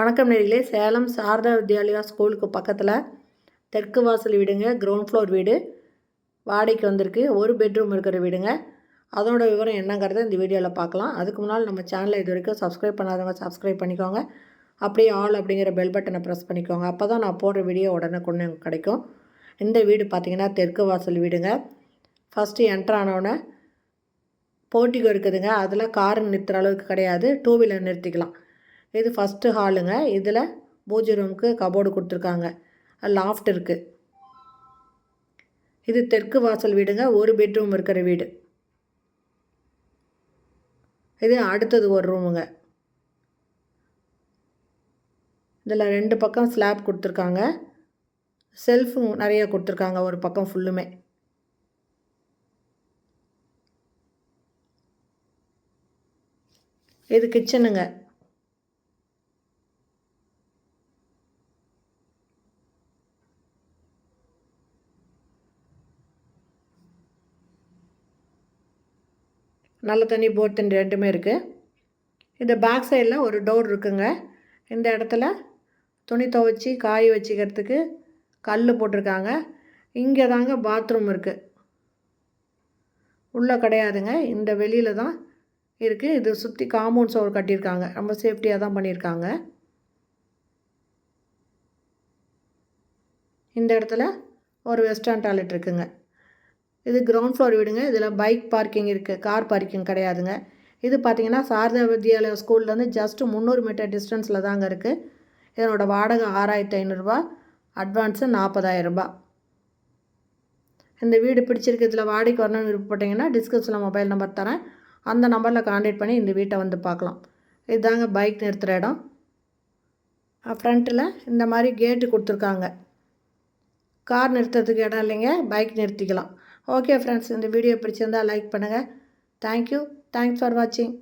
வணக்கம் நேரிலே சேலம் சாரதா வித்யாலயா ஸ்கூலுக்கு பக்கத்தில் தெற்கு வாசல் வீடுங்க. கிரவுண்ட் ஃப்ளோர் வீடு. வாடகைக்கு வந்திருக்கு. ஒரு பெட்ரூம் இருக்கிற வீடுங்க. அதோட விவரம் என்னங்கிறத இந்த வீடியோவில் பார்க்கலாம். அதுக்கு முன்னால் நம்ம சேனலை இது வரைக்கும் சப்ஸ்கிரைப் பண்ணாதவங்க சப்ஸ்கிரைப் பண்ணிக்கோங்க. அப்படியே ஆல் அப்படிங்கிற பெல் பட்டனை ப்ரெஸ் பண்ணிக்கோங்க. அப்போ தான் நான் போடுற வீடியோ உடனே கொண்டு கிடைக்கும். இந்த வீடு பார்த்திங்கன்னா தெற்கு வாசல் வீடுங்க. ஃபஸ்ட்டு என்ட்ரு ஆனவுடனே போட்டிக்கு இருக்குதுங்க. அதில் கார் நிறுத்துகிற அளவுக்கு கிடையாது. டூ வீலர் நிறுத்திக்கலாம். இது ஃபஸ்ட்டு ஹாலுங்க இதில் பூஜை ரூமுக்கு கபோர்டு கொடுத்துருக்காங்க. லாஃப்ட் இருக்குது இது தெற்கு வாசல் வீடுங்க. ஒரு பெட்ரூம் இருக்கிற வீடு. இது அடுத்தது ஒரு ரூமுங்க இதில் ரெண்டு பக்கம் ஸ்லாப் கொடுத்துருக்காங்க. செல்ஃபும் நிறைய கொடுத்துருக்காங்க. ஒரு பக்கம் ஃபுல்லுமே இது கிச்சனுங்க நல்ல தண்ணி போர் தண்ணி ரெண்டுமே இருக்குது இந்த பேக் சைடில் ஒரு டோர் இருக்குங்க. இந்த இடத்துல துணி துவைச்சி காய வச்சுக்கிறதுக்கு கல் போட்டிருக்காங்க. இங்கே தாங்க பாத்ரூம் இருக்குது உள்ளே கிடையாதுங்க. இந்த வெளியில் தான் இருக்குது இது சுற்றி காம்பவுண்ட் சோர் கட்டியிருக்காங்க. ரொம்ப சேஃப்டியாக தான் பண்ணியிருக்காங்க. இந்த இடத்துல ஒரு வெஸ்டர்ன் டாய்லெட் இருக்குங்க. இது கிரவுண்ட் ஃப்ளோர் வீடுங்க. இதில் பைக் பார்க்கிங் இருக்குது கார் பார்க்கிங் கிடையாதுங்க. இது பார்த்திங்கன்னா சாரதா வித்யாலயா ஸ்கூல்லேருந்து ஜஸ்ட்டு முந்நூறு மீட்டர் டிஸ்டன்ஸில் தாங்க இருக்குது இதனோட வாடகை ஆறாயிரத்தி ஐநூறுரூவா அட்வான்ஸு நாற்பதாயிரரூபா இந்த வீடு பிடிச்சிருக்கு. இதில் வாடகைக்கு வரணும்னு விருப்பப்பட்டீங்கன்னா டிஸ்கிரிப்ஷனில் மொபைல் நம்பர் தரேன். அந்த நம்பரில் காண்டாக்ட் பண்ணி இந்த வீட்டை வந்து பார்க்கலாம். இதுதாங்க பைக் நிறுத்துகிற இடம். ஃப்ரண்ட்டில் இந்த மாதிரி கேட்டு கொடுத்துருக்காங்க. கார் நிறுத்துறதுக்கு இடம் இல்லைங்க. பைக் நிறுத்திக்கலாம். ஓகே ஃப்ரெண்ட்ஸ் இந்த வீடியோ பிடிச்சிருந்தால் லைக் பண்ணுங்கள் தேங்க்யூ தேங்க்ஸ் ஃபார் வாட்சிங்